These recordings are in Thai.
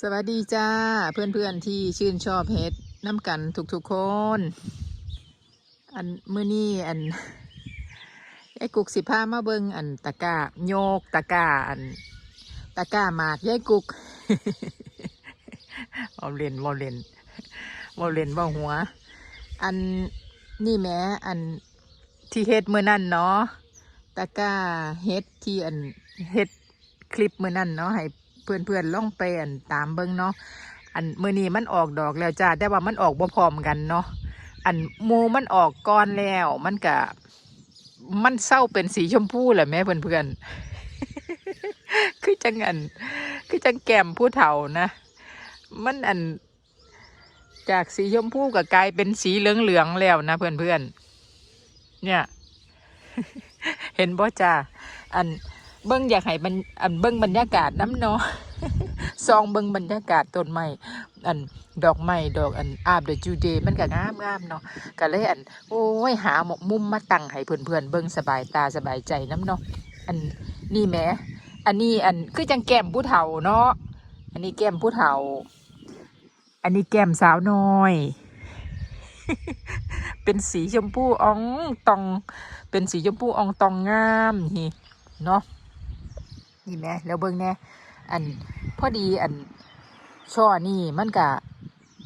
สวัสดีจ้าเพื่อนๆที่ชื่นชอบเฮ็ดน้ำกันทุกๆคน อันมื้อนี้อันยายกุกสิพามาเบิงอันตะกาโยกตะกาอันตะกาหมากยายกุกเอาเลนบ่เลนบ่เลนบ่หัว อันนี่แม้อันที่เฮ็ดมื้อนั่นเนาะตะกาเฮ็ดที่อันเฮ็ดคลิปมื้อนั่นเนาะให้ เพื่อนๆลองไปอันตามเบิ่งเนาะอันมือนี้มันออกดอกแล้วจ้าแต่ว่ามันออกบ่พร้อมกันเนาะอันมูมันออกก่อนแล้วมันก็มันเศร้าเป็นสีชมพูแหละแม่เพื่อนๆคือจังอัน คือจังแก้มผู้เฒ่านะ มันอัน จากสีชมพูก็กลายเป็นสีเหลืองๆแล้วนะเพื่อนๆเนี่ย เห็นบ่จ้าอันเบิ้งอยากให้มันอันเบิ้งบรรยากาศน้ำเนาะ ซองเบิงบรรยากาศต้นไม้อันดอกไม้ดอกอันอาบเดจูเดมันก็งามงามเนาะก็เลยอันโอ้ยหาหมกมุมมาตั้งให้เพื่อนๆเบิงสบายตาสบายใจน้ำเนาะอันนี่แหมอันนี้อันคือจังแก้มผู้เฒ่าเนาะอันนี้แก้มผู้เฒ่า อันนี้แก้มสาวน้อย เป็นสีชมพูอ่องตอง เป็นสีชมพูอ่องตองงามนี่เนาะนี่แม่แล้วเบิ่งแน่อัน อดีอันช่อนี่มันกะ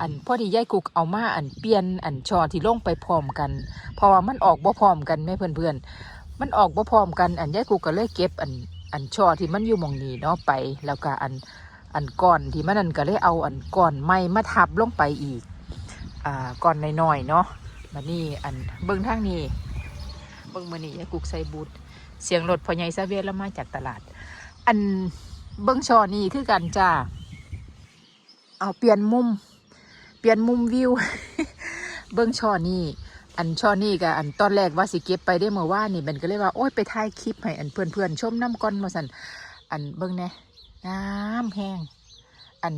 อันพอดียายกุกเอามาอันเปลี่ยนอันช่อที่ลงไปพร้อมกัน เพราะว่ามันออกบ่พร้อมกันแม่เพื่อนๆมันออกบ่พร้อมกัน อันยายกุกก็เลยเก็บอันอันช่อที่มันอยู่มองนี้เนาะไป แล้วก็อันอันก้อนที่มันนั่นก็เลยเอาอันก้อนไม้มาทับลงไปอีกอ่าก้อนน้อยๆเนาะมานี่อันเบิ่งทางนี้เบิ่งมานี่ยายกุกใส่บูทเสียงรถพอใหญ่ซาเวียแล้วมาจากตลาด อัน เบิ่งช่อนี่คือกันจ้าเอาเปลี่ยนมุม เปลี่ยนมุมวิว เบิ่งช่อนี่อันช่อนี่ก็อันตอนแรกว่าสิเก็บไปได้เมื่อว่านนี่มันก็เลยว่าโอ้ยไปถ่ายคลิปให้อันเพื่อนๆชมน้ำก้อนมาสันอันเบิ่งแน่น้ำแห้ง อัน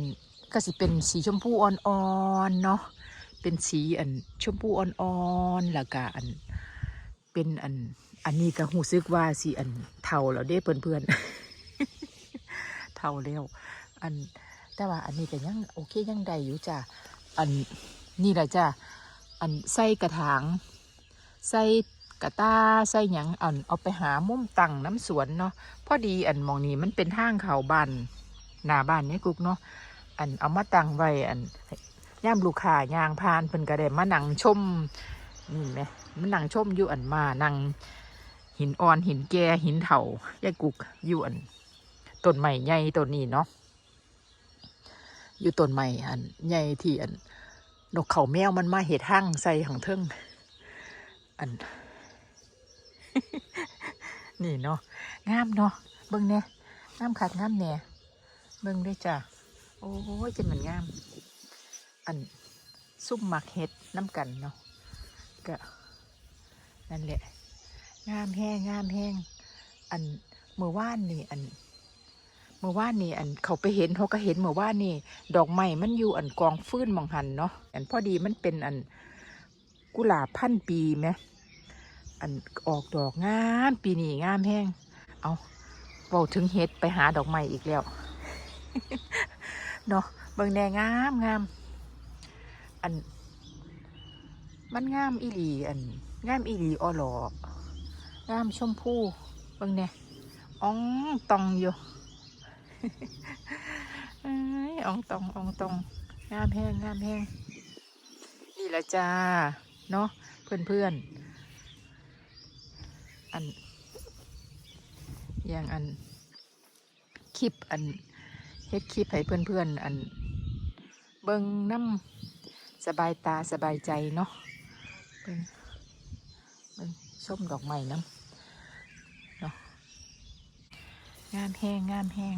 ก็สิเป็นสีชมพูอ่อนๆเนาะเป็นสีอันชมพูอ่อนๆแล้วก็อันเป็นอันอันนี้ก็หูซึกว่าสิอันเทาแล้วเด้เพื่อนๆ เท่าแล้วอันแต่ว่าอันนี้ก็ยังโอเคยังได้อยู่จ้ะอันนี่แหละจ้ะอันใส่กระถางใส่กระตาใส่หยังอันเอาไปหามุมตังน้ำสวนเนาะพอดีอันมองนี้มันเป็นทางเขาบ้านหน้าบ้านนี่กุกเนาะอันเอามาตังไว้อันย่ามลูกค้ายางพานเพิ่นก็ได้มานั่งชมนี่ไหมมันนั่งชมอยู่อันมานั่งหินอ่อนหินแก่หินเถายายกุกอยู่อัน ต้นไม้ใหญ่ต้นนี้เนาะอยู่ต้นไม้อันใหญ่ที่อันนกเขาแมวมันมาเห็ดห้างใส่หังเทิงอัน นี่เนาะงามเนาะเบิ่งเนี่ยงามขาดงามแหน่ยเบิ่งด้วยจ้ะโอ้ยจะเหมันงาม อันซุ่มหมักเห็ดน้ำกันเนาะก็นั่นแหละงามแห้งงามแห้งอันเมื่อว่านนี่อัน เมื่อวานนี่อันเขาไปเห็นเขาก็เห็นเมื่อวานนี่ดอกไม้มันอยู่อันกองฟื้นมองหันเนาะอันพอดีมันเป็นอันกุหลาบพันปีไหมอันออกดอกงามปีนี้งามแห้งเอาเบาถึงเห็ดไปหาดอกไม้อีกแล้วเนาะเบิ่งแน่งามงามอัน มันงามอีหลีอันงามอีหลีออหลองามชมพูเบิ่งแน่อ่องตองอยู่ อ้องตองอองตองงามแห้งงามแห้งนี่แหละจ้า เนาะเพื่อนเพื่อนอัน อย่างอัน คลิปอันเฮ็ดคลิปให้เพื่อนเพื่อนอัน เบิ่งน้ำสบายตาสบายใจเนาะเบิ่งเบิ่งชมดอกไม้น้ำเนาะงามแห้งงามแห้ง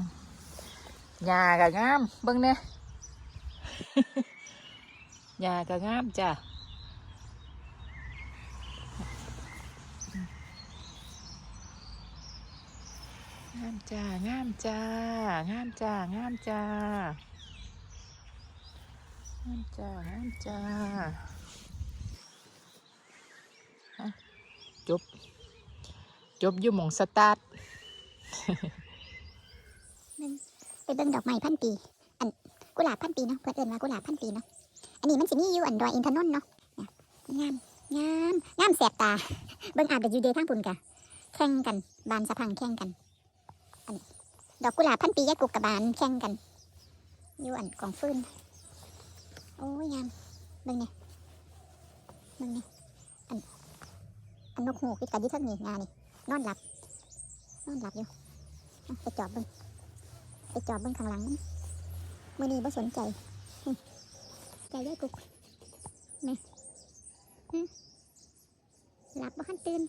หญ้าก็งามเบิ่งเนี่ยหญ้าก็งามจ้ะงามจ้างามจ้างามจ้างามจ้างามจ้างามจ้าฮะจบ จบอยู่หมองสตาร์ท ไปเบิ่งดอกไม้พันปี อันกุหลาบพันปีเนาะเพื่อนเอิ้นว่ากุหลาบพันปีเนาะ อันนี้มันสิมีอยู่อันดอยอินทนนท์เนาะงามงามงามแสบตา เบิ่งอาบเดยูเดย์ทางปุ่นกะแข่งกัน บานสะพังแข่งกัน อันดอกกุหลาบพันปียะกุกกับบานแข่งกันอยู่อันกองฟืนโอ้ยงามเบิ่งเนี่ยเบิ่งเนี่ยอันอันนกหูกที่กัดอยี่เทั้งนี่งานนี่นอนหลับนอนหลับอยู่ไปจอบเบิ่ง ไปจอบเบิ่งข้างหลังมันมือนี้บ่สนใจใจยายกุกแม่หลับบ่ทันตื่น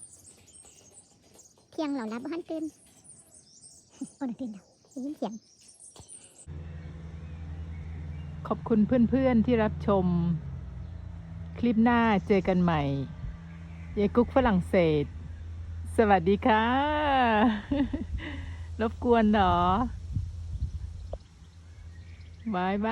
เที่ยงเราหลับบ่ทันตื่นโอ้ยตื่นแล้วได้ยินเสียง ขอบคุณเพื่อนๆที่รับชม คลิปหน้าเจอกันใหม่ยายกุ๊กฝรั่งเศส สวัสดีค่ะ รบกวนเหรอ บายบ